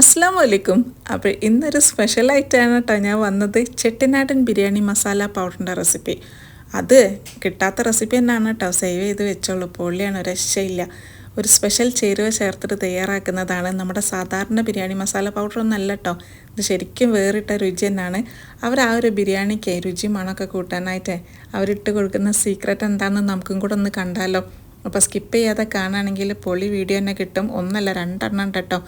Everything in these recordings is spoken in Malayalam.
അസ്സാം വലൈക്കും അപ്പോൾ ഇന്നൊരു സ്പെഷ്യൽ സ്പെഷ്യലായിട്ടാണ് കേട്ടോ ഞാൻ വന്നത് ചെട്ടിനാടൻ ബിരിയാണി മസാല പൗഡറിന്റെ റെസിപ്പി അത് കിട്ടാത്ത റെസിപ്പി തന്നെയാണ് കേട്ടോ സേവ് ചെയ്ത് വെച്ചോളൂ. പൊള്ളിയാണ് രക്ഷയില്ല. ഒരു സ്പെഷ്യൽ ചേരുവ ചേർത്തിട്ട് തയ്യാറാക്കുന്നതാണ് നമ്മുടെ സാധാരണ ബിരിയാണി മസാല പൗഡർ ഒന്നല്ല കേട്ടോ ഇത് ശരിക്കും വേറിട്ട രുചി തന്നെയാണ് അവർ ആ ഒരു ബിരിയാണിക്ക് രുചി മണമൊക്കെ കൂട്ടാനായിട്ട് അവരിട്ട് കൊടുക്കുന്ന സീക്രട്ട് എന്താണെന്ന് നമുക്കും കൂടെ ഒന്ന് കണ്ടാലോ. അപ്പോൾ സ്കിപ്പ് ചെയ്യാതെ കാണുകയാണെങ്കിൽ പൊളി വീഡിയോ തന്നെ കിട്ടും. ഒന്നല്ല രണ്ടെണ്ണം കേട്ടോ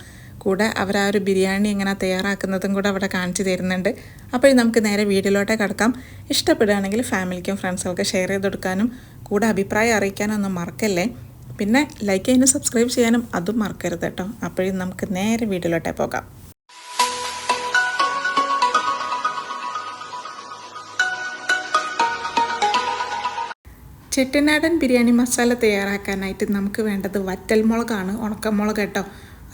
കൂടെ അവർ ആ ഒരു ബിരിയാണി എങ്ങനെ തയ്യാറാക്കുന്നതും കൂടെ അവിടെ കാണിച്ചു തരുന്നുണ്ട്. അപ്പോൾ നമുക്ക് നേരെ വീഡിയോയിലോട്ടേ കിടക്കാം. ഇഷ്ടപ്പെടുകയാണെങ്കിൽ ഫാമിലിക്കും ഫ്രണ്ട്സുകൾക്ക് ഷെയർ ചെയ്ത് കൊടുക്കാനും കൂടെ അഭിപ്രായം അറിയിക്കാനൊന്നും മറക്കല്ലേ? പിന്നെ ലൈക്ക് ചെയ്യാനും സബ്സ്ക്രൈബ് ചെയ്യാനും അതും മറക്കരുത് കേട്ടോ. അപ്പോഴും നമുക്ക് നേരെ വീഡിയോയിലോട്ടേ പോകാം. ചെട്ടിനാടൻ ബിരിയാണി മസാല തയ്യാറാക്കാനായിട്ട് നമുക്ക് വേണ്ടത് വറ്റൽമുളകാണ്. ഉണക്കമുളക് കേട്ടോ.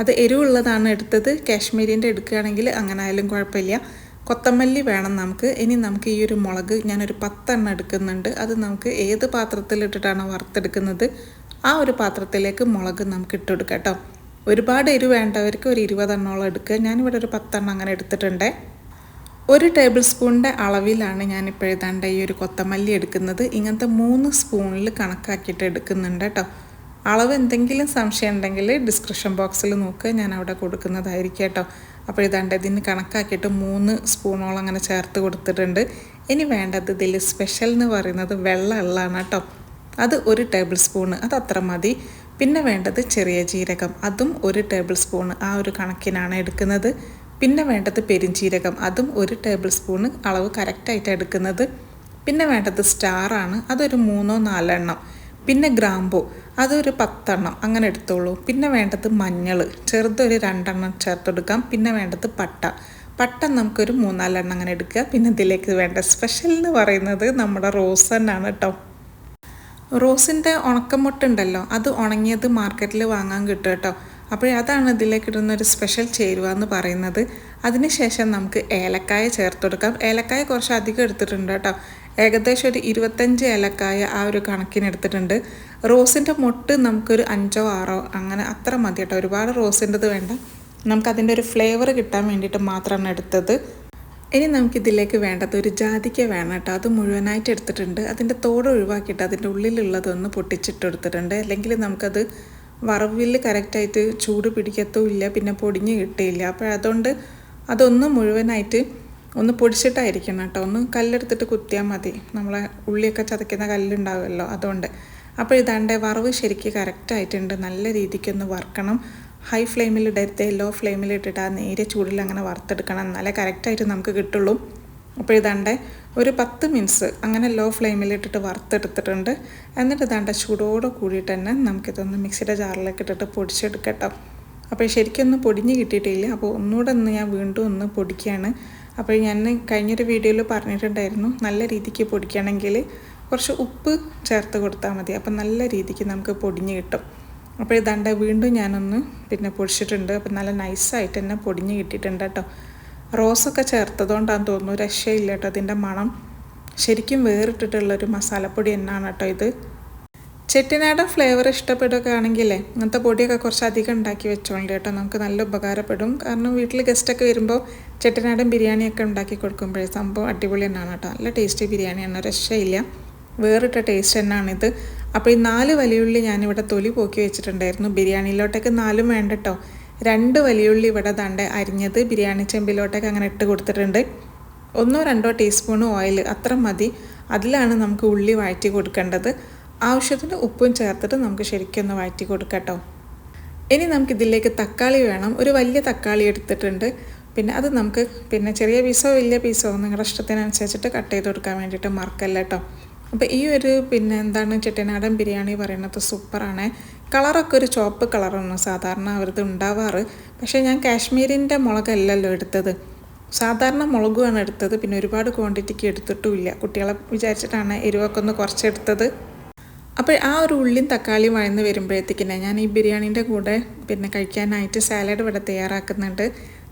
അത് എരിവുള്ളതാണ് എടുത്തത്. കാശ്മീരിന്റെ എടുക്കുകയാണെങ്കിൽ അങ്ങനെ ആയാലും കുഴപ്പമില്ല. കൊത്തമല്ലി വേണം നമുക്ക്. ഇനി നമുക്ക് ഈ ഒരു മുളക് ഞാനൊരു പത്തെണ്ണം എടുക്കുന്നുണ്ട്. അത് നമുക്ക് ഏത് പാത്രത്തിലിട്ടിട്ടാണ് വറുത്തെടുക്കുന്നത്? ആ ഒരു പാത്രത്തിലേക്ക് മുളക് നമുക്ക് ഇട്ടെടുക്കാം കേട്ടോ. ഒരുപാട് എരിവ് വേണ്ടവർക്ക് ഒരു ഇരുപതെണ്ണോളം എടുക്കുക. ഞാനിവിടെ ഒരു പത്തെണ്ണം അങ്ങനെ എടുത്തിട്ടുണ്ട്. ഒരു ടേബിൾ സ്പൂണിന്റെ അളവിലാണ് ഞാനിപ്പോൾ എഴുതാണ്ട ഈ ഒരു കൊത്തമല്ലി എടുക്കുന്നത്. ഇങ്ങനത്തെ മൂന്ന് സ്പൂണിൽ കണക്കാക്കിയിട്ട് എടുക്കുന്നുണ്ട് കേട്ടോ. അളവ് എന്തെങ്കിലും സംശയം ഉണ്ടെങ്കിൽ ഡിസ്ക്രിപ്ഷൻ ബോക്സിൽ നോക്കുക ഞാൻ അവിടെ കൊടുക്കുന്നതായിരിക്കും കേട്ടോ. അപ്പോൾ ഇതാണ്ട് ഇതിന് കണക്കാക്കിയിട്ട് മൂന്ന് സ്പൂണോളം അങ്ങനെ ചേർത്ത് കൊടുത്തിട്ടുണ്ട്. ഇനി വേണ്ടത് ഇതിൽ സ്പെഷ്യൽ എന്ന് പറയുന്നത് വെള്ള എള്ളാണ് കേട്ടോ. അത് ഒരു ടേബിൾ സ്പൂണ് അത് അത്ര മതി. പിന്നെ വേണ്ടത് ചെറിയ ജീരകം അതും ഒരു ടേബിൾ സ്പൂണ് ആ ഒരു കണക്കിനാണ് എടുക്കുന്നത്. പിന്നെ വേണ്ടത് പെരിഞ്ചീരകം അതും ഒരു ടേബിൾ സ്പൂണ് അളവ് കറക്റ്റായിട്ട് എടുക്കുന്നത്. പിന്നെ വേണ്ടത് സ്റ്റാറാണ് അതൊരു മൂന്നോ നാലെണ്ണം പിന്നെ ഗ്രാമ്പു അതൊരു പത്തെണ്ണം അങ്ങനെ എടുത്തോളൂ. പിന്നെ വേണ്ടത് മഞ്ഞൾ. ചെറുതൊരു രണ്ടെണ്ണം ചേർത്തെടുക്കാം. പിന്നെ വേണ്ടത് പട്ട. പട്ട നമുക്കൊരു മൂന്നാലെണ്ണം അങ്ങനെ എടുക്കുക. പിന്നെ ഇതിലേക്ക് വേണ്ട സ്പെഷ്യൽ എന്ന് പറയുന്നത് നമ്മുടെ റോസ് തന്നെയാണ് കേട്ടോ റോസിന്റെ ഉണക്കമുട്ട ഉണ്ടല്ലോ അത് ഉണങ്ങിയത് മാർക്കറ്റിൽ വാങ്ങാൻ കിട്ടും കേട്ടോ അപ്പോൾ അതാണ് ഇതിലേക്ക് ഇടുന്ന ഒരു സ്പെഷ്യൽ ചേരുവ എന്ന് പറയുന്നത്. അതിനുശേഷം നമുക്ക് ഏലക്കായ ചേർത്ത് കൊടുക്കാം ഏലക്കായ കുറച്ച് അധികം എടുത്തിട്ടുണ്ട് കേട്ടോ ഏകദേശം ഒരു ഇരുപത്തഞ്ച് ഏലക്കായ ആ ഒരു കണക്കിന് എടുത്തിട്ടുണ്ട് റോസിന്റെ മൊട്ട് നമുക്കൊരു അഞ്ചോ ആറോ അങ്ങനെ അത്ര മതി കേട്ടോ. ഒരുപാട് റോസിന്റെത് വേണ്ട. നമുക്കതിന്റെ ഒരു ഫ്ലേവർ കിട്ടാൻ വേണ്ടിയിട്ട് മാത്രമാണ് എടുത്തത്. ഇനി നമുക്കിതിലേക്ക് വേണ്ടത് ഒരു ജാതിക്ക വേണം കേട്ടോ. അത് മുഴുവനായിട്ട് എടുത്തിട്ടുണ്ട്. അതിന്റെ തോട് ഒഴിവാക്കിയിട്ട് അതിന്റെ ഉള്ളിലുള്ളതൊന്ന് പൊട്ടിച്ചിട്ട് എടുത്തിട്ടുണ്ട് അല്ലെങ്കിൽ നമുക്കത് വറവിൽ കറക്റ്റായിട്ട് ചൂട് പിടിക്കത്തും ഇല്ല. പിന്നെ പൊടിഞ്ഞ് കിട്ടിയില്ല. അപ്പോൾ അതുകൊണ്ട് അതൊന്ന് മുഴുവനായിട്ട് ഒന്ന് പൊടിച്ചിട്ടായിരിക്കണം കേട്ടോ. ഒന്ന് കല്ലെടുത്തിട്ട് കുത്തിയാൽ മതി. നമ്മളെ ഉള്ളിയൊക്കെ ചതയ്ക്കുന്ന കല്ലുണ്ടാവുമല്ലോ അതുകൊണ്ട്. അപ്പോൾ ഇതാണ്ട് വറവ് ശരിക്ക് കറക്റ്റായിട്ടുണ്ട് നല്ല രീതിക്കൊന്ന് വറുക്കണം. ഹൈ ഫ്ലെയിമിൽ ഇടരുത്. ലോ ഫ്ലെയിമിൽ ഇട്ടിട്ട് ആ നേരെ ചൂടിൽ അങ്ങനെ വറുത്തെടുക്കണം. എന്നാലേ കറക്റ്റായിട്ട് നമുക്ക് കിട്ടുള്ളൂ. അപ്പോൾ ഇതാണ്ട് ഒരു പത്ത് മിനിറ്റ്സ് അങ്ങനെ ലോ ഫ്ലെയിമിൽ ഇട്ടിട്ട് വറുത്തെടുത്തിട്ടുണ്ട്. എന്നിട്ട് ഇതാണ്ട് ചൂടോടെ കൂടിയിട്ട് തന്നെ നമുക്കിതൊന്ന് മിക്സിയുടെ ജാറിലേക്ക് ഇട്ടിട്ട് പൊടിച്ചെടുക്കട്ടോ അപ്പോൾ ശരിക്കൊന്നും പൊടിഞ്ഞ് കിട്ടിയിട്ടില്ല. അപ്പോൾ ഒന്നുകൂടെ ഒന്ന് ഞാൻ വീണ്ടും ഒന്ന് പൊടിക്കുകയാണ്. അപ്പോൾ ഞാൻ കഴിഞ്ഞൊരു വീഡിയോയിൽ പറഞ്ഞിട്ടുണ്ടായിരുന്നു നല്ല രീതിക്ക് പൊടിക്കണമെങ്കിൽ കുറച്ച് ഉപ്പ് ചേർത്ത് കൊടുത്താൽ മതി. അപ്പം നല്ല രീതിക്ക് നമുക്ക് പൊടിഞ്ഞ് കിട്ടും. അപ്പോൾ ഇതാണ്ട് വീണ്ടും ഞാനൊന്ന് പിന്നെ പൊടിച്ചിട്ടുണ്ട്. അപ്പം നല്ല നൈസായിട്ട് തന്നെ പൊടിഞ്ഞ് കിട്ടിയിട്ടുണ്ട് കേട്ടോ. റോസൊക്കെ ചേർത്തതുകൊണ്ടാണെന്ന് തോന്നുന്നു രക്ഷയില്ല കേട്ടോ അതിന്റെ മണം. ശരിക്കും വേറിട്ടിട്ടുള്ളൊരു മസാലപ്പൊടി എന്നാണ് കേട്ടോ ഇത്. ചെട്ടിനാടൻ ഫ്ലേവർ ഇഷ്ടപ്പെടുകയാണെങ്കിലേ അങ്ങനത്തെ പൊടിയൊക്കെ കുറച്ച് അധികം ഉണ്ടാക്കി വെച്ചോളൂ കേട്ടോ. നമുക്ക് നല്ല ഉപകാരപ്പെടും. കാരണം വീട്ടിൽ ഗസ്റ്റൊക്കെ വരുമ്പോൾ ചെട്ടിനാടൻ ബിരിയാണിയൊക്കെ ഉണ്ടാക്കി കൊടുക്കുമ്പോഴേ സംഭവം അടിപൊളി തന്നെയാണ് കേട്ടോ. നല്ല ടേസ്റ്റി ബിരിയാണിയാണ്. രക്ഷയില്ല. വേറിട്ട ടേസ്റ്റ് തന്നെയാണിത്. അപ്പോൾ ഈ നാല് വലിയുള്ളി ഞാനിവിടെ തൊലി പോക്കി വെച്ചിട്ടുണ്ടായിരുന്നു. ബിരിയാണിയിലോട്ടൊക്കെ നാലും വേണ്ട കേട്ടോ. രണ്ട് വലിയുള്ളി ഇവിടെ തണ്ട് അരിഞ്ഞത് ബിരിയാണി ചെമ്പിലോട്ടൊക്കെ അങ്ങനെ ഇട്ട് കൊടുത്തിട്ടുണ്ട്. ഒന്നോ രണ്ടോ ടീസ്പൂൺ ഓയിൽ അത്ര മതി. അതിലാണ് നമുക്ക് ഉള്ളി വഴറ്റി കൊടുക്കേണ്ടത്. ആവശ്യത്തിന് ഉപ്പും ചേർത്തിട്ട് നമുക്ക് ശരിക്കും ഒന്ന് വഴറ്റി കൊടുക്കട്ടോ ഇനി നമുക്കിതിലേക്ക് തക്കാളി വേണം. ഒരു വലിയ തക്കാളി എടുത്തിട്ടുണ്ട്. പിന്നെ അത് നമുക്ക് പിന്നെ ചെറിയ പീസോ വലിയ പീസോ നിങ്ങളുടെ ഇഷ്ടത്തിനനുസരിച്ചിട്ട് കട്ട് ചെയ്ത് കൊടുക്കാൻ വേണ്ടിയിട്ട് മറക്കല്ല കേട്ടോ. അപ്പോൾ ഈ ഒരു പിന്നെ എന്താണ് ചെട്ടിനാടൻ ബിരിയാണി പറയുന്നത് സൂപ്പറാണ്. കളറൊക്കെ ഒരു ചുവപ്പ് കളറാണ് സാധാരണ അവരത് ഉണ്ടാവാറ്. പക്ഷേ ഞാൻ കാശ്മീരിന്റെ മുളകല്ലല്ലോ എടുത്തത്. സാധാരണ മുളകുമാണ് എടുത്തത്. പിന്നെ ഒരുപാട് ക്വാണ്ടിറ്റിക്ക് എടുത്തിട്ടുമില്ല കുട്ടികളെ വിചാരിച്ചിട്ടാണ് എരിവൊക്കെ ഒന്ന് കുറച്ചെടുത്തത്. അപ്പോൾ ആ ഒരു ഉള്ളിയും തക്കാളിയും വഴന്ന് വരുമ്പോഴത്തേക്കിനെ ഞാൻ ഈ ബിരിയാണീന്റെ കൂടെ പിന്നെ കഴിക്കാനായിട്ട് സാലഡ് ഇവിടെ തയ്യാറാക്കുന്നുണ്ട്.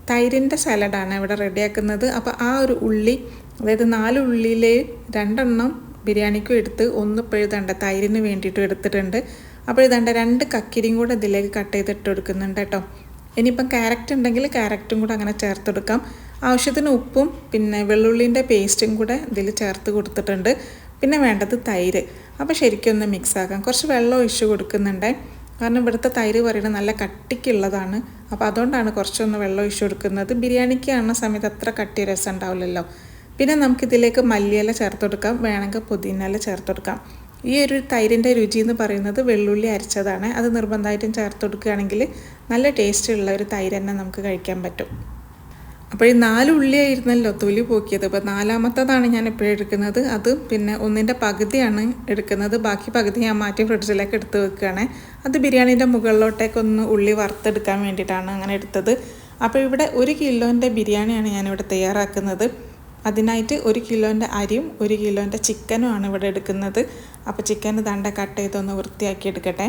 തൈരിന്റെ സാലഡാണ് ഇവിടെ റെഡിയാക്കുന്നത്. അപ്പോൾ ആ ഒരു ഉള്ളി അതായത് നാല് ഉള്ളിയിൽ രണ്ടെണ്ണം ബിരിയാണിക്കും എടുത്ത് ഒന്ന് ഇപ്പോഴുതണ്ട തൈരിന് വേണ്ടിയിട്ടും എടുത്തിട്ടുണ്ട്. അപ്പോൾ ഇതണ്ട രണ്ട് കക്കിരിയും കൂടെ ഇതിലേക്ക് കട്ട് ചെയ്തിട്ട് എടുക്കുന്നുണ്ട് കേട്ടോ. ഇനിയിപ്പം ക്യാരറ്റ് ഉണ്ടെങ്കിൽ ക്യാരറ്റും കൂടെ അങ്ങനെ ചേർത്തെടുക്കാം ആവശ്യത്തിന് ഉപ്പും പിന്നെ വെള്ളുള്ളിന്റെ പേസ്റ്റും കൂടെ ഇതിൽ ചേർത്ത് കൊടുത്തിട്ടുണ്ട്. പിന്നെ വേണ്ടത് തൈര്. അപ്പോൾ ശരിക്കും മിക്സ് ആക്കാം. കുറച്ച് വെള്ളം ഒഴിച്ച് കൊടുക്കുന്നുണ്ട്. കാരണം ഇവിടുത്തെ തൈര് പറയുന്നത് നല്ല കട്ടിക്കുള്ളതാണ്. അപ്പോൾ അതുകൊണ്ടാണ് കുറച്ചൊന്ന് വെള്ളം ഒഴിച്ച് കൊടുക്കുന്നത്. ബിരിയാണിക്ക് കാണുന്ന സമയത്ത് അത്ര കട്ടി രസം ഉണ്ടാവില്ലല്ലോ. പിന്നെ നമുക്കിതിലേക്ക് മല്ലിയില ചേർത്ത് കൊടുക്കാം. വേണമെങ്കിൽ പുതിനല ചേർത്ത് കൊടുക്കാം. ഈ ഒരു തൈരിന്റെ രുചി എന്ന് പറയുന്നത് വെള്ളുള്ളി അരച്ചതാണ്. അത് നിർബന്ധമായിട്ടും ചേർത്ത് കൊടുക്കുകയാണെങ്കിൽ നല്ല ടേസ്റ്റ് ഉള്ള ഒരു തൈര് തന്നെ നമുക്ക് കഴിക്കാൻ പറ്റും. അപ്പോൾ ഈ നാല് ഉള്ളിയായിരുന്നല്ലോ തൊലി പോക്കിയത്. അപ്പോൾ നാലാമത്തതാണ് ഞാൻ എപ്പോഴും എടുക്കുന്നത്. അത് പിന്നെ ഒന്നിന്റെ പകുതിയാണ് എടുക്കുന്നത്. ബാക്കി പകുതി ഞാൻ മാറ്റി ഫ്രിഡ്ജിലേക്ക് എടുത്ത് വെക്കുകയാണ്. അത് ബിരിയാണീന്റെ മുകളിലോട്ടേക്കൊന്ന് ഉള്ളി വറുത്തെടുക്കാൻ വേണ്ടിയിട്ടാണ് അങ്ങനെ എടുത്തത്. അപ്പോൾ ഇവിടെ ഒരു കിലോന്റെ ബിരിയാണിയാണ് ഞാനിവിടെ തയ്യാറാക്കുന്നത്. അതിനായിട്ട് ഒരു കിലോന്റെ അരിയും ഒരു കിലോന്റെ ചിക്കനുമാണ് ഇവിടെ എടുക്കുന്നത്. അപ്പോൾ ചിക്കൻ ദണ്ട കട്ട് ചെയ്തൊന്ന് വൃത്തിയാക്കി എടുക്കട്ടെ.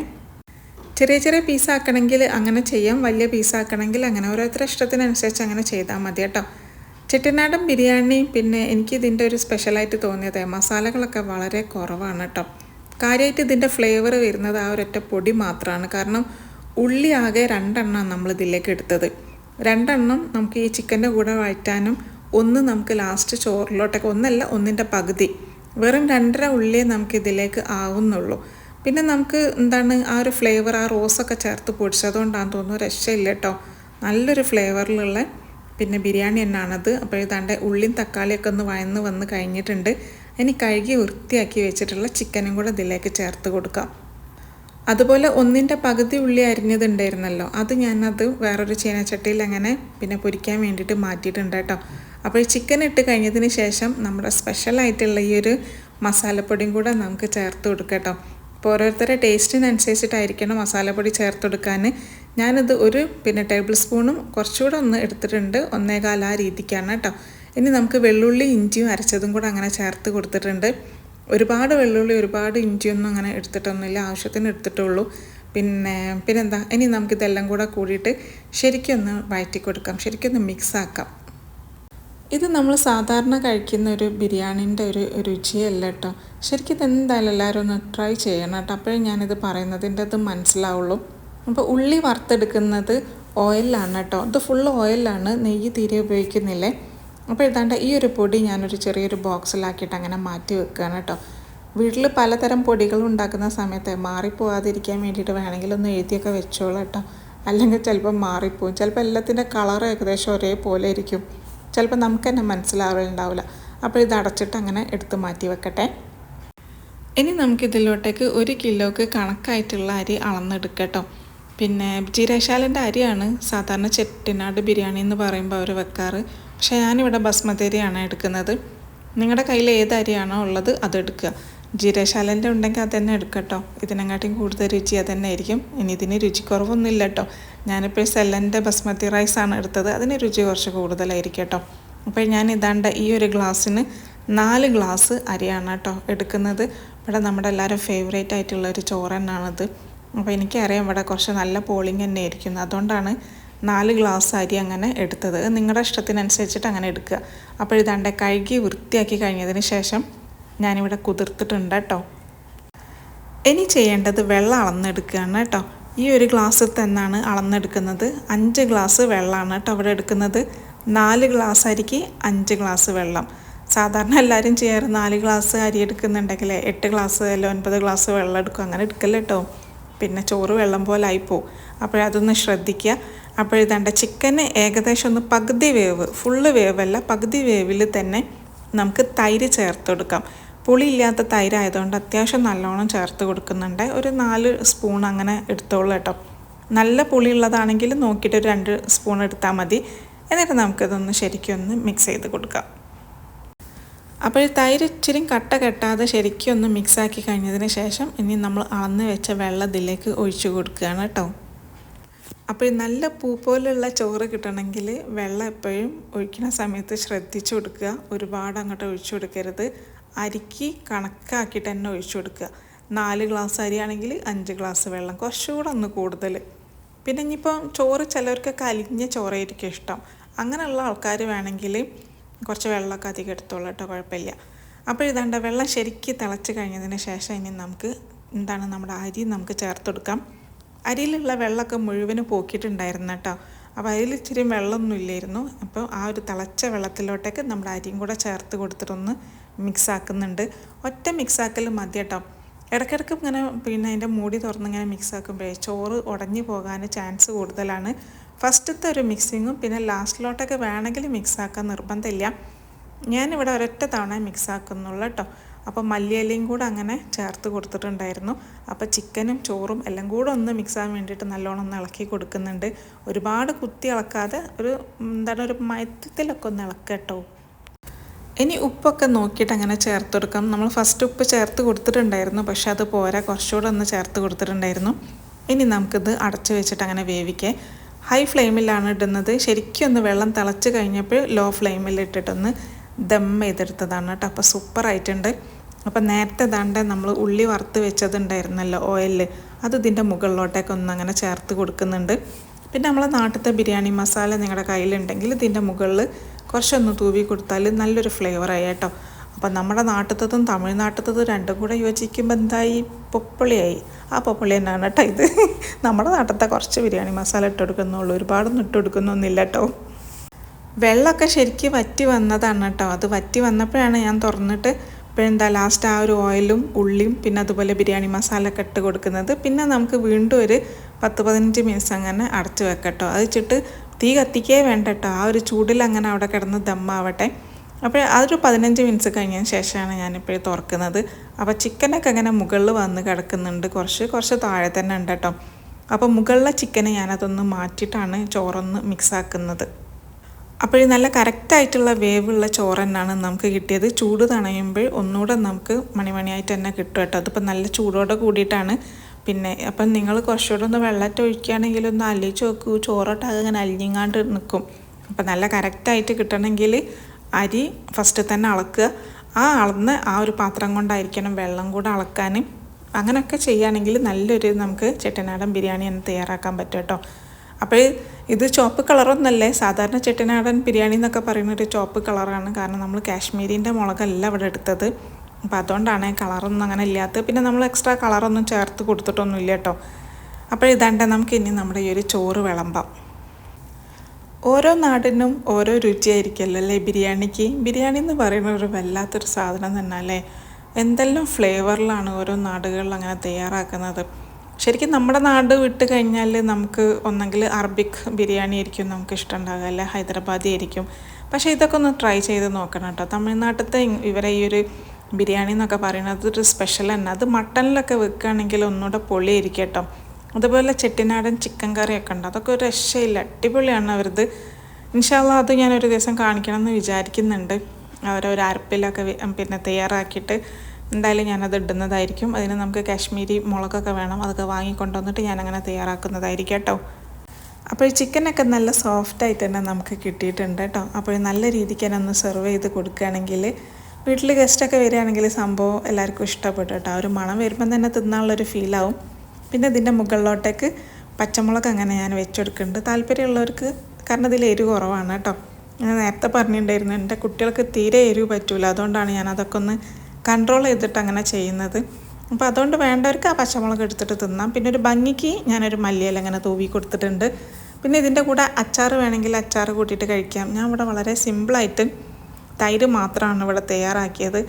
ചെറിയ ചെറിയ പീസാക്കണമെങ്കിൽ അങ്ങനെ ചെയ്യാം വലിയ പീസാക്കണമെങ്കിൽ അങ്ങനെ ഓരോരുത്തരുടെ ഇഷ്ടത്തിനനുസരിച്ച് അങ്ങനെ ചെയ്താൽ മതി കേട്ടോ. ചെട്ടിനാടൻ ബിരിയാണി പിന്നെ എനിക്ക് ഇതിന്റെ ഒരു സ്പെഷ്യലായിട്ട് തോന്നിയത് മസാലകളൊക്കെ വളരെ കുറവാണ് കേട്ടോ. കാര്യമായിട്ട് ഇതിന്റെ ഫ്ലേവർ വരുന്നത് ആ ഒരൊറ്റ പൊടി മാത്രമാണ്. കാരണം ഉള്ളി ആകെ രണ്ടെണ്ണം നമ്മൾ ഇതിലേക്ക് എടുത്തത്. രണ്ടെണ്ണം നമുക്ക് ഈ ചിക്കന്റെ കൂടെ വഴറ്റാനും ഒന്ന് നമുക്ക് ലാസ്റ്റ് ചോറിലോട്ടൊക്കെ ഒന്നല്ല ഒന്നിന്റെ പകുതി. വെറും രണ്ടര ഉള്ളിയേ നമുക്ക് ഇതിലേക്ക് ആവുന്നുള്ളൂ. പിന്നെ നമുക്ക് എന്താണ് ആ ഒരു ഫ്ലേവർ ആ റോസൊക്കെ ചേർത്ത് പൊടിച്ചതുകൊണ്ടാണെന്ന് തോന്നുന്നു. രക്ഷയില്ല കേട്ടോ നല്ലൊരു ഫ്ലേവറിലുള്ള പിന്നെ ബിരിയാണി തന്നെയാണത് അപ്പോൾ ഇതാണ്ട് ഉള്ളിയും തക്കാളിയൊക്കെ ഒന്ന് വയന്ന് വന്ന് കഴിഞ്ഞിട്ടുണ്ട്. ഇനി കഴുകി വൃത്തിയാക്കി വെച്ചിട്ടുള്ള ചിക്കനും കൂടെ ഇതിലേക്ക് ചേർത്ത് കൊടുക്കാം. അതുപോലെ ഒന്നിന്റെ പകുതി ഉള്ളി അരിഞ്ഞതുണ്ടായിരുന്നല്ലോ. അത് ഞാനത് വേറൊരു ചീനച്ചട്ടിയിൽ അങ്ങനെ പിന്നെ പൊരിക്കാൻ വേണ്ടിയിട്ട് മാറ്റിയിട്ടുണ്ട് കേട്ടോ അപ്പോൾ ചിക്കൻ ഇട്ട് കഴിഞ്ഞതിന് ശേഷം നമ്മുടെ സ്പെഷ്യലായിട്ടുള്ള ഈ ഒരു മസാലപ്പൊടിയും കൂടെ നമുക്ക് ചേർത്ത് കൊടുക്കാം കേട്ടോ അപ്പോൾ ഓരോരുത്തരുടെ ടേസ്റ്റിനനുസരിച്ചിട്ടായിരിക്കണം മസാലപ്പൊടി ചേർത്ത് കൊടുക്കാൻ ഞാനിത് ഒരു പിന്നെ ടേബിൾ സ്പൂണും കുറച്ചുകൂടെ ഒന്ന് എടുത്തിട്ടുണ്ട്. ഒന്നേകാൽ ആ രീതിക്കാണ് കേട്ടോ. ഇനി നമുക്ക് വെള്ളുള്ളി ഇഞ്ചിയും അരച്ചതും കൂടെ അങ്ങനെ ചേർത്ത് കൊടുത്തിട്ടുണ്ട്. ഒരുപാട് വെള്ളുള്ളി ഒരുപാട് ഇഞ്ചിയൊന്നും അങ്ങനെ എടുത്തിട്ടൊന്നുമില്ല. ആവശ്യത്തിന് എടുത്തിട്ടുള്ളൂ. പിന്നെ പിന്നെന്താ? ഇനി നമുക്കിതെല്ലാം കൂടെ കൂടിയിട്ട് ശരിക്കും ഒന്ന് വഴറ്റി കൊടുക്കാം ശരിക്കും ഒന്ന് മിക്സ് ആക്കാം. ഇത് നമ്മൾ സാധാരണ കഴിക്കുന്ന ഒരു ബിരിയാണീന്റെ ഒരു രുചിയല്ല കേട്ടോ ശരിക്കും ഇതെന്തായാലും എല്ലാവരും ഒന്ന് ട്രൈ ചെയ്യണം കേട്ടോ അപ്പോഴേ ഞാനിത് പറയുന്നതിന്റെ അത് മനസ്സിലാവുള്ളൂ. അപ്പോൾ ഉള്ളി വറുത്തെടുക്കുന്നത് ഓയിലാണ് കേട്ടോ ഇത് ഫുള്ള് ഓയിലാണ് നെയ്യ് തീരെ ഉപയോഗിക്കുന്നില്ലേ? അപ്പോൾ ഇതാണ്ട് ഈ ഒരു പൊടി ഞാനൊരു ചെറിയൊരു ബോക്സിലാക്കിയിട്ട് അങ്ങനെ മാറ്റി വെക്കുകയാണ് കേട്ടോ വീട്ടിൽ പലതരം പൊടികൾ ഉണ്ടാക്കുന്ന സമയത്ത് മാറിപ്പോവാതിരിക്കാൻ വേണ്ടിയിട്ട് വേണമെങ്കിൽ ഒന്ന് എഴുതിയൊക്കെ വെച്ചോളാം കേട്ടോ അല്ലെങ്കിൽ ചിലപ്പോൾ മാറിപ്പോവും. ചിലപ്പോൾ എല്ലാത്തിന്റെ കളർ ഏകദേശം ഒരേപോലെ ഇരിക്കും. ചിലപ്പോൾ നമുക്ക് തന്നെ മനസ്സിലാവുന്നുണ്ടാവില്ല അപ്പോൾ ഇത് അടച്ചിട്ട് അങ്ങനെ എടുത്ത് മാറ്റി വെക്കട്ടെ. ഇനി നമുക്കിതിലോട്ടേക്ക് ഒരു കിലോക്ക് കണക്കായിട്ടുള്ള അരി അളന്നെടുക്കട്ടോ. പിന്നെ ജീരശാലന്റെ അരിയാണ് സാധാരണ ചെട്ടിനാട് ബിരിയാണി എന്ന് പറയുമ്പോൾ അവർ വെക്കാറ്. പക്ഷേ ഞാനിവിടെ ബസ്മതി അരിയാണ് എടുക്കുന്നത്. നിങ്ങളുടെ കയ്യിൽ ഏത് അരിയാണോ ഉള്ളത് അതെടുക്കുക ജീരശാലന്റെ ഉണ്ടെങ്കിൽ തന്നെ എടുക്കട്ടോ. ഇതിനെങ്ങാട്ടും കൂടുതൽ രുചി അത് തന്നെ ആയിരിക്കും. ഇനി ഇതിന് രുചിക്കുറവൊന്നും ഇല്ല കേട്ടോ. ഞാനിപ്പോൾ സെല്ലന്റെ ബസ്മതി റൈസാണ് എടുത്തത്. അതിന് രുചി കുറച്ച് കൂടുതലായിരിക്കും കേട്ടോ. അപ്പോൾ ഞാൻ ഇതാണ്ട് ഈ ഒരു ഗ്ലാസ്സിന് നാല് ഗ്ലാസ് അരിയാണ് കേട്ടോ എടുക്കുന്നത്. ഇവിടെ നമ്മുടെ എല്ലാവരും ഫേവറേറ്റ് ആയിട്ടുള്ള ഒരു ചോറ് തന്നെയാണത്. അപ്പോൾ എനിക്കറിയാം ഇവിടെ കുറച്ച് നല്ല പോളിങ് തന്നെ ആയിരിക്കും അതുകൊണ്ടാണ് നാല് ഗ്ലാസ് അരി അങ്ങനെ എടുത്തത്. നിങ്ങളുടെ ഇഷ്ടത്തിനനുസരിച്ചിട്ട് അങ്ങനെ എടുക്കുക. അപ്പോൾ ഇതാണ്ട് കഴുകി വൃത്തിയാക്കി കഴിഞ്ഞതിന് ശേഷം ഞാനിവിടെ കുതിർത്തിട്ടുണ്ട് കേട്ടോ. ഇനി ചെയ്യേണ്ടത് വെള്ളം അളന്നെടുക്കുകയാണ് കേട്ടോ. ഈ ഒരു ഗ്ലാസ്സിൽ തന്നെയാണ് അളന്നെടുക്കുന്നത്. അഞ്ച് ഗ്ലാസ് വെള്ളമാണ് കേട്ടോ അവിടെ എടുക്കുന്നത്. നാല് ഗ്ലാസ് അരിക്ക് അഞ്ച് ഗ്ലാസ് വെള്ളം. സാധാരണ എല്ലാവരും ചെയ്യാറ് നാല് ഗ്ലാസ് അരി എടുക്കുന്നുണ്ടെങ്കിൽ എട്ട് ഗ്ലാസ് അല്ല ഒൻപത് ഗ്ലാസ് വെള്ളം എടുക്കും. അങ്ങനെ എടുക്കല്ല കേട്ടോ. പിന്നെ ചോറ് വെള്ളം പോലെ ആയിപ്പോവും. അപ്പോഴതൊന്ന് ശ്രദ്ധിക്കുക. അപ്പോഴിതണ്ട ചിക്കന് ഏകദേശം ഒന്ന് പകുതി വേവ് ഫുള്ള് വേവല്ല പകുതി വേവിൽ തന്നെ നമുക്ക് തൈര് ചേർത്ത് കൊടുക്കാം. പുളിയില്ലാത്ത തൈര് ആയതുകൊണ്ട് അത്യാവശ്യം നല്ലോണം ചേർത്ത് കൊടുക്കുന്നുണ്ട്. ഒരു നാല് സ്പൂൺ അങ്ങനെ എടുത്തോളൂ കേട്ടോ. നല്ല പുളിയുള്ളതാണെങ്കിൽ നോക്കിയിട്ട് ഒരു രണ്ട് സ്പൂൺ എടുത്താൽ മതി. എന്നിട്ട് നമുക്കിതൊന്ന് ശരിക്കും ഒന്ന് മിക്സ് ചെയ്ത് കൊടുക്കാം. അപ്പോൾ തൈര് ഇച്ചിരി കട്ട കെട്ടാതെ ശരിക്കും ഒന്ന് മിക്സാക്കി കഴിഞ്ഞതിന് ശേഷം ഇനി നമ്മൾ അളന്ന് വെച്ച വെള്ളം ഇതിലേക്ക് ഒഴിച്ചു കൊടുക്കുകയാണ് കേട്ടോ. അപ്പോൾ നല്ല പൂ പോലെയുള്ള ചോറ് കിട്ടണമെങ്കിൽ വെള്ളം എപ്പോഴും ഒഴിക്കുന്ന സമയത്ത് ശ്രദ്ധിച്ചു കൊടുക്കുക. ഒരുപാട് അങ്ങോട്ട് ഒഴിച്ചു കൊടുക്കരുത്. അരിക്ക് കണക്കാക്കിയിട്ട് തന്നെ ഒഴിച്ചു കൊടുക്കുക. നാല് ഗ്ലാസ് അരിയാണെങ്കിൽ അഞ്ച് ഗ്ലാസ് വെള്ളം കുറച്ചുകൂടെ ഒന്ന് കൂടുതൽ. പിന്നെ ഇനിയിപ്പം ചോറ് ചിലവർക്കൊക്കെ അലിഞ്ഞ ചോറായിരിക്കും ഇഷ്ടം. അങ്ങനെയുള്ള ആൾക്കാർ വേണമെങ്കിൽ കുറച്ച് വെള്ളമൊക്കെ അധികം എടുത്തോളൂ കേട്ടോ കുഴപ്പമില്ല. അപ്പോൾ ഇതാണ്ട് വെള്ളം ശരിക്ക് തിളച്ച് കഴിഞ്ഞതിന് ശേഷം ഇനി നമുക്ക് എന്താണ് നമ്മുടെ അരി നമുക്ക് ചേർത്ത് കൊടുക്കാം. അരിയിലുള്ള വെള്ളമൊക്കെ മുഴുവൻ പോക്കിയിട്ടുണ്ടായിരുന്നു കേട്ടോ. അപ്പോൾ അതിൽ ഇച്ചിരി വെള്ളമൊന്നും ഇല്ലായിരുന്നു. അപ്പോൾ ആ ഒരു തിളച്ച വെള്ളത്തിലോട്ടേക്ക് നമ്മൾ അരിയും കൂടെ ചേർത്ത് കൊടുത്തിട്ടൊന്ന് മിക്സ് ആക്കുന്നുണ്ട്. ഒറ്റ മിക്സ് ആക്കൽ മതി കേട്ടോ. ഇടയ്ക്കിടയ്ക്ക് ഇങ്ങനെ പിന്നെ അതിന്റെ മൂടി തുറന്ന് ഇങ്ങനെ മിക്സ് ആക്കുമ്പോഴേ ചോറ് ഉടഞ്ഞു പോകാൻ ചാൻസ് കൂടുതലാണ്. ഫസ്റ്റത്തെ ഒരു മിക്സിങ്ങും പിന്നെ ലാസ്റ്റിലോട്ടൊക്കെ വേണമെങ്കിൽ മിക്സ് ആക്കാൻ നിർബന്ധമില്ല. ഞാനിവിടെ ഒരൊറ്റ തവണ മിക്സ് ആക്കുന്നുള്ളൂ കേട്ടോ. അപ്പോൾ മല്ലിയിലയും കൂടെ അങ്ങനെ ചേർത്ത് കൊടുത്തിട്ടുണ്ടായിരുന്നു. അപ്പോൾ ചിക്കനും ചോറും എല്ലാം കൂടെ ഒന്ന് മിക്സ് ആകാൻ വേണ്ടിയിട്ട് നല്ലോണം ഒന്ന് ഇളക്കി കൊടുക്കുന്നുണ്ട്. ഒരുപാട് കുത്തി ഇളക്കാതെ ഒരു എന്താണ് ഒരു മയത്തിലൊക്കെ ഒന്ന് ഇളക്കുക കേട്ടോ. ഇനി ഉപ്പൊക്കെ നോക്കിയിട്ട് അങ്ങനെ ചേർത്ത് കൊടുക്കാം. നമ്മൾ ഫസ്റ്റ് ഉപ്പ് ചേർത്ത് കൊടുത്തിട്ടുണ്ടായിരുന്നു. പക്ഷെ അത് പോരാ. കുറച്ചുകൂടെ ഒന്ന് ചേർത്ത് കൊടുത്തിട്ടുണ്ടായിരുന്നു. ഇനി നമുക്കിത് അടച്ചു വെച്ചിട്ട് അങ്ങനെ വേവിക്കേ. ഹൈ ഫ്ലെയിമിലാണ് ഇടുന്നത്. ശരിക്കും ഒന്ന് വെള്ളം തിളച്ച് കഴിഞ്ഞപ്പോൾ ലോ ഫ്ലെയിമിൽ ഇട്ടിട്ടൊന്ന് ദം ചെയ്തെടുത്തതാണ് കേട്ടോ. അപ്പോൾ സൂപ്പറായിട്ടുണ്ട് അപ്പോൾ നേരത്തെ ദാണ്ട് നമ്മൾ ഉള്ളി വറുത്ത് വെച്ചതുണ്ടായിരുന്നല്ലോ ഓയിലിൽ അത് ഇതിന്റെ മുകളിലോട്ടേക്ക് ഒന്ന് അങ്ങനെ ചേർത്ത് കൊടുക്കുന്നുണ്ട്. പിന്നെ നമ്മളെ നാട്ടിലത്തെ ബിരിയാണി മസാല നിങ്ങളുടെ കയ്യിലുണ്ടെങ്കിൽ ഇതിന്റെ മുകളിൽ കുറച്ചൊന്ന് തൂവി കൊടുത്താൽ നല്ലൊരു ഫ്ലേവറായി കേട്ടോ. അപ്പം നമ്മുടെ നാട്ടിലത്തതും തമിഴ്നാട്ടിലത്തതും രണ്ടും കൂടെ യോജിക്കുമ്പോൾ എന്തായി? പൊപ്പളിയായി. ആ പൊപ്പിളി തന്നെയാണ് കേട്ടോ ഇത്. നമ്മുടെ നാട്ടിലത്തെ കുറച്ച് ബിരിയാണി മസാല ഇട്ട് കൊടുക്കുന്നുള്ളൂ. ഒരുപാടൊന്നും ഇട്ട് കൊടുക്കുന്നൊന്നുമില്ല കേട്ടോ. വെള്ളമൊക്കെ ശരിക്കും വറ്റി വന്നതാണ് കേട്ടോ. അത് വറ്റി വന്നപ്പോഴാണ് ഞാൻ തുറന്നിട്ട് ഇപ്പോഴെന്താ ലാസ്റ്റ് ആ ഒരു ഓയിലും ഉള്ളിയും പിന്നെ അതുപോലെ ബിരിയാണി മസാല ഒക്കെ ഇട്ട് കൊടുക്കുന്നത്. പിന്നെ നമുക്ക് വീണ്ടും ഒരു പത്ത് പതിനഞ്ച് മിനിറ്റ്സ് അങ്ങനെ അടച്ച് വെക്കട്ടോ. അത് വെച്ചിട്ട് തീ കത്തിക്കേ വേണ്ട കേട്ടോ ആ ഒരു ചൂടിൽ അങ്ങനെ അവിടെ കിടന്ന് ദമ്മാവട്ടെ. അപ്പോൾ അതൊരു പതിനഞ്ച് മിനിറ്റ്സ് കഴിഞ്ഞതിന് ശേഷമാണ് ഞാനിപ്പോൾ തുറക്കുന്നത്. അപ്പോൾ ചിക്കനൊക്കെ അങ്ങനെ മുകളിൽ വന്ന് കിടക്കുന്നുണ്ട്. കുറച്ച് കുറച്ച് താഴെ തന്നെ ഉണ്ട് കേട്ടോ അപ്പോൾ മുകളിലെ ചിക്കനെ ഞാനതൊന്ന് മാറ്റിയിട്ടാണ് ചോറൊന്ന് മിക്സ് ഈ നല്ല കറക്റ്റായിട്ടുള്ള വേവുള്ള ചോറ് തന്നെയാണ് നമുക്ക് കിട്ടിയത്. ചൂട് തണയുമ്പോൾ ഒന്നുകൂടെ നമുക്ക് മണിമണിയായിട്ട് തന്നെ കിട്ടും കേട്ടോ. അതിപ്പോൾ നല്ല ചൂടോടെ കൂടിയിട്ടാണ്. പിന്നെ അപ്പം നിങ്ങൾ കുറച്ചുകൂടെ ഒന്ന് വെള്ളത്തെ ഒഴിക്കുകയാണെങ്കിൽ ഒന്ന് അലിച്ച് നോക്കൂ. ചോറോട്ട് അങ്ങനെ അലിഞ്ഞിങ്ങാണ്ട് നിൽക്കും. അപ്പം നല്ല കറക്റ്റായിട്ട് കിട്ടണമെങ്കിൽ അരി ഫസ്റ്റ് തന്നെ അളക്കുക. ആ അളന്ന് ആ ഒരു പാത്രം കൊണ്ടായിരിക്കണം വെള്ളം കൂടെ അളക്കാൻ. അങ്ങനെയൊക്കെ ചെയ്യുകയാണെങ്കിൽ നല്ലൊരു നമുക്ക് ചെട്ടനാടൻ ബിരിയാണി തന്നെ തയ്യാറാക്കാൻ പറ്റും കേട്ടോ. അപ്പോൾ ഇത് ചോപ്പ് കളറൊന്നല്ലേ? സാധാരണ ചെട്ടിനാടൻ ബിരിയാണി എന്നൊക്കെ പറയുന്നൊരു ചോപ്പ് കളറാണ്. കാരണം നമ്മൾ കാശ്മീരിന്റെ മുളകല്ല അവിടെ എടുത്തത്. അപ്പോൾ അതുകൊണ്ടാണ് കളറൊന്നും അങ്ങനെ ഇല്ലാത്തത്. പിന്നെ നമ്മൾ എക്സ്ട്രാ കളറൊന്നും ചേർത്ത് കൊടുത്തിട്ടൊന്നും ഇല്ല കേട്ടോ. അപ്പോൾ ഇതാണ്ട് നമുക്ക് ഇനി നമ്മുടെ ഈ ഒരു ചോറ് വിളമ്പാം. ഓരോ നാടിനും ഓരോ രുചിയായിരിക്കുമല്ലോ അല്ലേ ബിരിയാണിക്ക്? ബിരിയാണി എന്ന് പറയുന്നത് ഒരു വല്ലാത്തൊരു സാധനം തന്നെ അല്ലേ എന്തെല്ലാം ഫ്ലേവറിലാണ് ഓരോ നാടുകളിൽ അങ്ങനെ തയ്യാറാക്കുന്നത്? ശരിക്കും നമ്മുടെ നാട് വിട്ട് കഴിഞ്ഞാൽ നമുക്ക് ഒന്നെങ്കിൽ അറബിക് ബിരിയാണി ആയിരിക്കും നമുക്ക് ഇഷ്ടം ഉണ്ടാകുക അല്ലെ ഹൈദരാബാദി ആയിരിക്കും. പക്ഷേ ഇതൊക്കെ ഒന്ന് ട്രൈ ചെയ്ത് നോക്കണം കേട്ടോ. തമിഴ്നാട്ടിലത്തെ ഇവരെ ഈ ഒരു ബിരിയാണി എന്നൊക്കെ പറയുന്നത് ഒരു സ്പെഷ്യൽ തന്നെ. അത് മട്ടണിലൊക്കെ വെക്കുകയാണെങ്കിൽ ഒന്നുകൂടെ പൊളിയായിരിക്കും കേട്ടോ. അതുപോലെ ചെട്ടിനാടൻ ചിക്കൻ കറിയൊക്കെ ഉണ്ട്. അതൊക്കെ ഒരു രക്ഷയില്ല. അടിപൊളിയാണ് അവരത്. ഇൻഷാല്ല അത് ഞാനൊരു ദിവസം കാണിക്കണം എന്ന് വിചാരിക്കുന്നുണ്ട് അവരൊരു അരപ്പിലൊക്കെ പിന്നെ തയ്യാറാക്കിയിട്ട് എന്തായാലും ഞാനത് ഇടുന്നതായിരിക്കും. അതിന് നമുക്ക് കാശ്മീരി മുളകൊക്കെ വേണം. അതൊക്കെ വാങ്ങിക്കൊണ്ടുവന്നിട്ട് ഞാനങ്ങനെ തയ്യാറാക്കുന്നതായിരിക്കും കേട്ടോ. അപ്പോൾ ചിക്കനൊക്കെ നല്ല സോഫ്റ്റായിട്ട് തന്നെ നമുക്ക് കിട്ടിയിട്ടുണ്ട് കേട്ടോ. അപ്പോൾ നല്ല രീതിക്ക് തന്നെ ഒന്ന് സെർവ് ചെയ്ത് കൊടുക്കുകയാണെങ്കിൽ വീട്ടിൽ ഗസ്റ്റൊക്കെ വരികയാണെങ്കിൽ സംഭവം എല്ലാവർക്കും ഇഷ്ടപ്പെട്ടു കേട്ടോ. ഒരു മണം വരുമ്പം തന്നെ തിന്നാനുള്ളൊരു ഫീലാവും പിന്നെ ഇതിന്റെ മുകളിലോട്ടേക്ക് പച്ചമുളക് അങ്ങനെ ഞാൻ വെച്ചെടുക്കുന്നുണ്ട്. താല്പര്യമുള്ളവർക്ക് കാരണം ഇതിൽ എരിവ് കുറവാണ് കേട്ടോ. ഞാൻ നേരത്തെ പറഞ്ഞിട്ടുണ്ടായിരുന്നു എന്റെ കുട്ടികൾക്ക് തീരെ എരിവ് പറ്റൂല. അതുകൊണ്ടാണ് ഞാൻ അതൊക്കെ ഒന്ന് കൺട്രോൾ ചെയ്തിട്ട് അങ്ങനെ ചെയ്യുന്നത്. അപ്പോൾ അതുകൊണ്ട് വേണ്ടവർക്ക് ആ പച്ചമുളക് എടുത്തിട്ട് തിന്നാം. പിന്നെ ഒരു ഭംഗിക്ക് ഞാനൊരു മല്ലിയില അങ്ങനെ തൂവി കൊടുത്തിട്ടുണ്ട്. പിന്നെ ഇതിന്റെ കൂടെ അച്ചാർ വേണമെങ്കിൽ അച്ചാർ കൂട്ടിയിട്ട് കഴിക്കാം. ഞാൻ ഇവിടെ വളരെ സിമ്പിളായിട്ട് തൈര് മാത്രമാണ് ഇവിടെ തയ്യാറാക്കിയത്.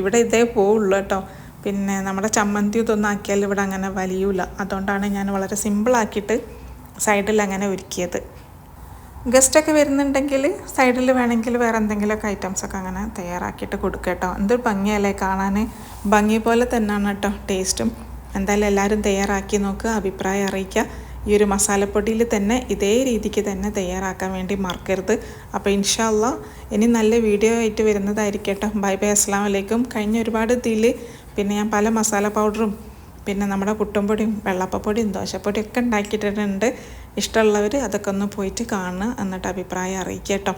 ഇവിടെ ഇതേ പോവുള്ളൂ കേട്ടോ. പിന്നെ നമ്മുടെ ചമ്മന്തി ഇതൊന്നും ആക്കിയാൽ ഇവിടെ അങ്ങനെ വലിയൂല. അതുകൊണ്ടാണ് ഞാൻ വളരെ സിമ്പിളാക്കിയിട്ട് സൈഡിൽ അങ്ങനെ ഒരുക്കിയത്. ഗസ്റ്റൊക്കെ വരുന്നുണ്ടെങ്കിൽ സൈഡിൽ വേണമെങ്കിൽ വേറെ എന്തെങ്കിലുമൊക്കെ ഐറ്റംസൊക്കെ അങ്ങനെ തയ്യാറാക്കിയിട്ട് കൊടുക്കുക കേട്ടോ. എന്തൊരു ഭംഗിയല്ലേ കാണാൻ. ഭംഗി പോലെ തന്നെയാണ് കേട്ടോ ടേസ്റ്റും എന്തായാലും എല്ലാവരും തയ്യാറാക്കി നോക്കുക അഭിപ്രായം അറിയിക്കുക. ഈ ഒരു മസാലപ്പൊടിയിൽ തന്നെ ഇതേ രീതിക്ക് തന്നെ തയ്യാറാക്കാൻ വേണ്ടി മറക്കരുത്. അപ്പോൾ ഇൻഷാല്ല ഇനി നല്ല വീഡിയോ ആയിട്ട് വരുന്നതായിരിക്കട്ടോ ബൈ ബൈ അസ്സാം വലൈക്കും കഴിഞ്ഞ ഒരുപാട് ഇതിൽ പിന്നെ ഞാൻ പല മസാല പൗഡറും പിന്നെ നമ്മുടെ പുട്ടുംപൊടിയും വെള്ളപ്പപ്പൊടിയും ദോശപ്പൊടിയും ഒക്കെ ഉണ്ടാക്കിയിട്ടുണ്ട്. ഇഷ്ടമുള്ളവർ അതൊക്കെ ഒന്ന് പോയിട്ട് കാണുക എന്നിട്ട് അഭിപ്രായം അറിയിക്കുക കേട്ടോ.